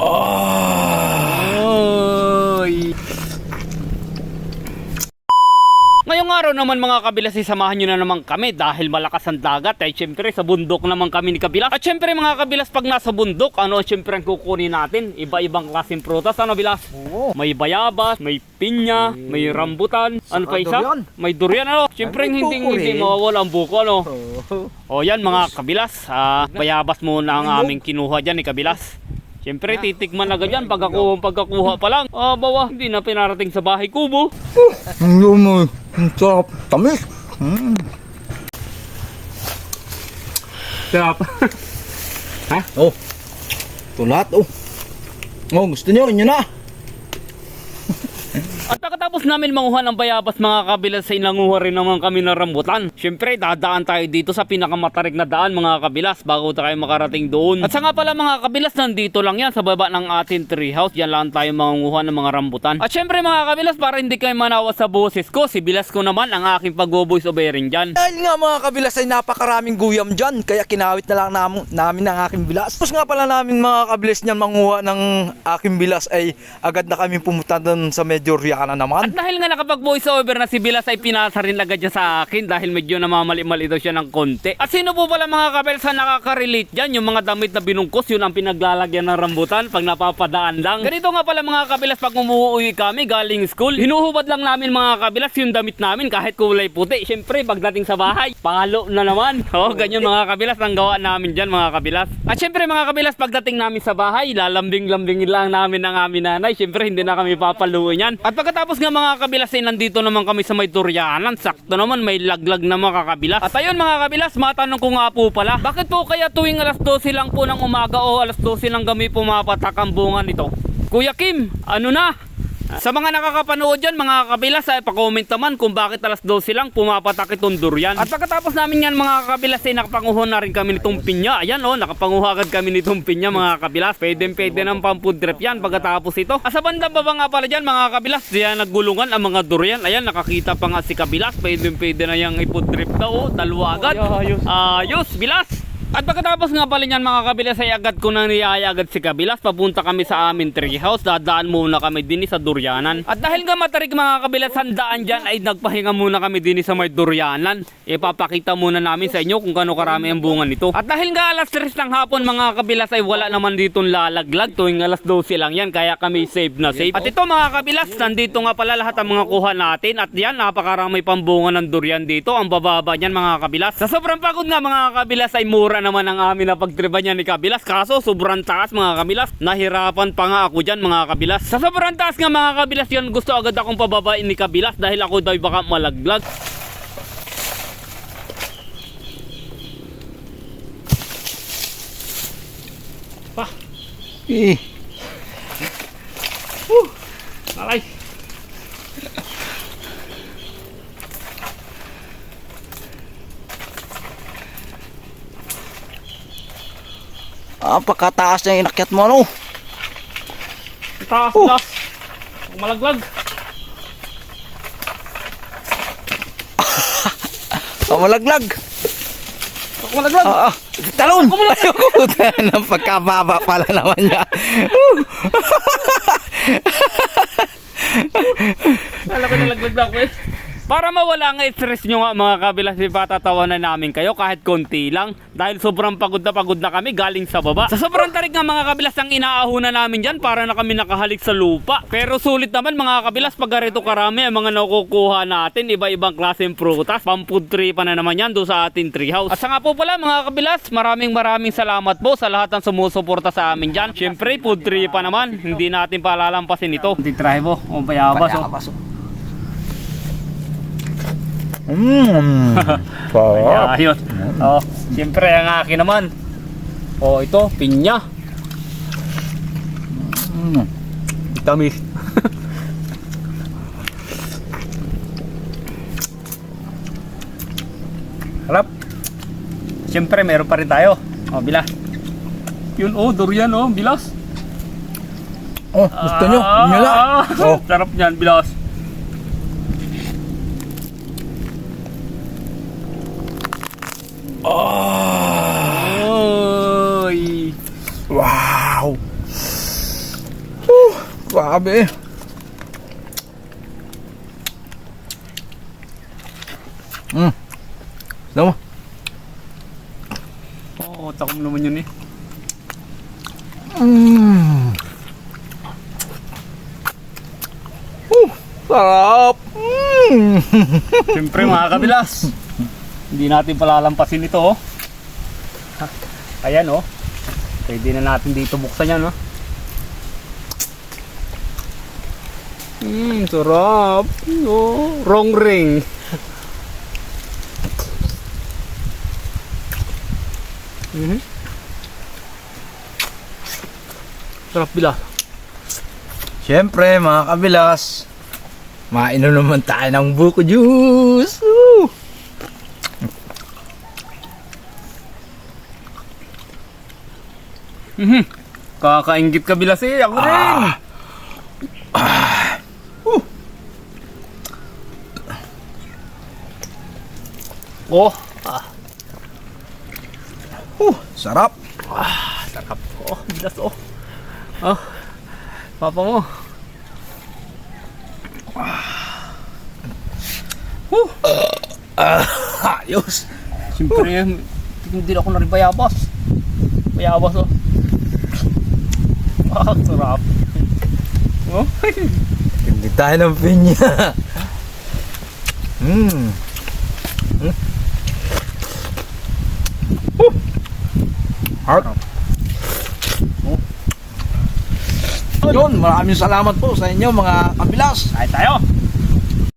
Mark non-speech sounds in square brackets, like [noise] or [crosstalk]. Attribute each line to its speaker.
Speaker 1: Oy. Ngayong araw naman mga kabilas, isamahan nyo na naman kami dahil malakas ang dagat. Ay syempre sa bundok naman kami ni kabilas. At syempre mga kabilas, pag nasa bundok, ano syempre ang kukunin natin? Iba-ibang klaseng prutas. Ano bilas?
Speaker 2: Oo.
Speaker 1: May bayabas, may pinya, may rambutan. Ano pa
Speaker 2: Saka
Speaker 1: isa?
Speaker 2: durian.
Speaker 1: May durian ano? Syempre
Speaker 2: Ay,
Speaker 1: hindi
Speaker 2: buko
Speaker 1: hindi mawawala ang buko ano.
Speaker 2: Oo.
Speaker 1: O yan mga kabilas, ah, bayabas muna ang aming kinuha dyan ni kabilas. Siyempre titikman agad yan pagkakuha, pagkakuha pa lang. Ah, bawa, hindi na pinarating sa bahay kubo.
Speaker 2: Ang lumo. Ang sarap. Tamis. Mm.
Speaker 1: Sarap. [laughs]
Speaker 2: Oh. Ito lahat oh. Oh, gusto niyo, inyo na.
Speaker 1: At pagkatapos namin manguha ng bayabas mga kabilas ay nanguha rin naman kami ng rambutan. Siyempre dadaan tayo dito sa pinakamatarik na daan mga kabilas bago tayo makarating doon. At sa nga pala mga kabilas nandito lang yan sa baba ng ating treehouse. Yan lang tayo manguha ng mga rambutan. At siyempre mga kabilas para hindi kayo manawa sa boses ko, si Bilas ko naman ang aking pag-voice overing dyan.
Speaker 2: Dahil nga mga kabilas ay napakaraming guyam dyan, kaya kinawit na lang namin, namin ang aking bilas. Tapos nga pala namin mga kabilas niyan manguha ng aking bilas ay agad na kami pumunta doon sa medyo Riana
Speaker 1: At
Speaker 2: naman.
Speaker 1: dahil nga nakapag-voice over na si Bilas ay pinasa rin agad niya sa akin dahil medyo namamali-mali daw siya ng konti. At sino po pala mga kabel sa nakaka-relate dyan? Yung mga damit na binungkos, yun ang pinaglalagyan ng rambutan pag napapadaan lang. Ganito nga pala mga kabilas pag umuwi kami galing school. Hinuhubad lang namin mga kabilas yung damit namin kahit kulay puti. Siyempre pagdating sa bahay, palo na naman. [laughs] Oh, ganyan mga kabilas ang gawa namin dyan mga kabilas. At siyempre mga kabilas pagdating namin sa bahay, lalambing-lambingin lang namin ng aming nanay. Siyempre hindi na kami papaluin yan. At pagkatapos nga mga kabilas ay nandito naman kami sa may Durianan. Sakto naman may laglag na mga kabilas. At ayun mga kabilas, matanong ko nga po pala. Bakit po kaya tuwing alas 12 lang po ng umaga o alas 12 lang kami pumapatak ang bunga nito? Kuya Kim, ano na? Sa mga nakakapanood dyan, mga kabilas, ay pa-comment naman kung bakit alas 12 lang pumapatak itong durian. At pagkatapos namin yan, mga kabilas, ay nakapanguha na rin kami nitong pinya. Ayan, oh, nakapanguha agad kami nitong pinya, mga kabilas. Pwede, pwede ng pampud trip yan pagkatapos ito. Ah, sa bandang baba nga pala dyan, mga kabilas, diyan naggulungan ang mga durian. Ayan, nakakita pa nga si kabilas. Pwede, pwede na yung ipod trip daw, oh, dalawa agad. Ayos, bilas. At pagkatapos nga pala niyan mga kabilas ay agad ko nang niyaya agad si Kabilas. Papunta kami sa amin treehouse. Dadaan muna kami din sa Duryanan at dahil nga matarik mga kabilas ang daan dyan ay nagpahinga muna kami din sa may Duryanan ipapakita muna namin sa inyo kung gaano karami ang bunga nito. At dahil nga alas 3 ng hapon mga kabilas ay wala naman ditong lalaglag. Tuwing alas 12 lang yan kaya kami safe na safe. At ito mga kabilas nandito nga pala lahat ang mga kuha natin. At yan napakarami pang bunga ng durian dito. Ang bababa niyan mga kabilas. Sa sobrang pagod nga mga kabilas ay mura naman ang amin na pagtriba niya ni kabilas. Kaso sobrang taas mga kabilas. Nahirapan pa nga ako dyan mga kabilas. Sa sobrang taas nga mga kabilas yan gusto agad akong pababain ni kabilas dahil ako daw baka malaglag. Pa
Speaker 2: Eh. Ah, pagkataas na inakyat mo, no?
Speaker 1: Taas
Speaker 2: Oh.
Speaker 1: taas. Malaglag.
Speaker 2: Ah, [laughs] malaglag.
Speaker 1: Malaglag.
Speaker 2: Ah, ah. Talon! Ayoko, [laughs] ng pagkababa pala naman niya.
Speaker 1: Alam ko nalaglag na ako eh. Para mawala nga stress nyo nga mga kabilas, ipatatawanan namin kayo kahit konti lang. Dahil sobrang pagod na pagod na kami galing sa baba. Sa sobrang tarik nga mga kabilas, ang inaahuna namin dyan para na kami nakahalik sa lupa. Pero sulit naman mga kabilas, pag ganito karami ang mga nakukuha natin, iba-ibang klaseng prutas. Pampud tree pa na naman yan doon sa ating treehouse. At sa nga po pala mga kabilas, maraming maraming salamat po sa lahat ng sumusuporta sa amin dyan. Siyempre, food tree pa naman, hindi natin palalampasin ito. Titrahe mo, o bayabas oh.
Speaker 2: Oh. Mmm. [laughs] Sarap.
Speaker 1: Ayun. Oh, siyempre ang akin naman. Oh, ito, pinya.
Speaker 2: Mm.
Speaker 1: Tamis. [laughs] Harap. Siyempre, meron pa rin tayo. Oh, bila. Yun, oh, durian, oh, bilas.
Speaker 2: Oh, gusto nyo? Na.
Speaker 1: Ah,
Speaker 2: Oh. [laughs]
Speaker 1: Sarap niyan, bilas.
Speaker 2: Oh.
Speaker 1: Oy.
Speaker 2: Wow. Grabe. Hmm. Alam mo?
Speaker 1: Oo, takom naman yun eh.
Speaker 2: Mm. Uh, sarap. Mm. [laughs]
Speaker 1: Siyempre mga kabilas, hindi natin palalampasin ito oh. [laughs] Ayan oh. Pwede na natin dito buksan yan oh. Mmm, sarap. Oh, wrong ring. Mhm. Sarap bila.
Speaker 2: Siyempre, mga kabilas, mainom naman tayo ng buko juice.
Speaker 1: Mhm. Kakaingit ka bilas eh, ako rin. Oh, ah,
Speaker 2: Uh, sarap.
Speaker 1: sarap. Oh, bilas oh. Oh, papa mo.
Speaker 2: Ayos.
Speaker 1: Siyempre, hindi ako na rin bayabas. Bayabas oh. Ah, sarap. Oh,
Speaker 2: Hindi tayo ng pinya. Hmm. Hmm. Uh. Heart. Oh. Yun, maraming salamat po sa inyo mga kabilas.
Speaker 1: Kain tayo.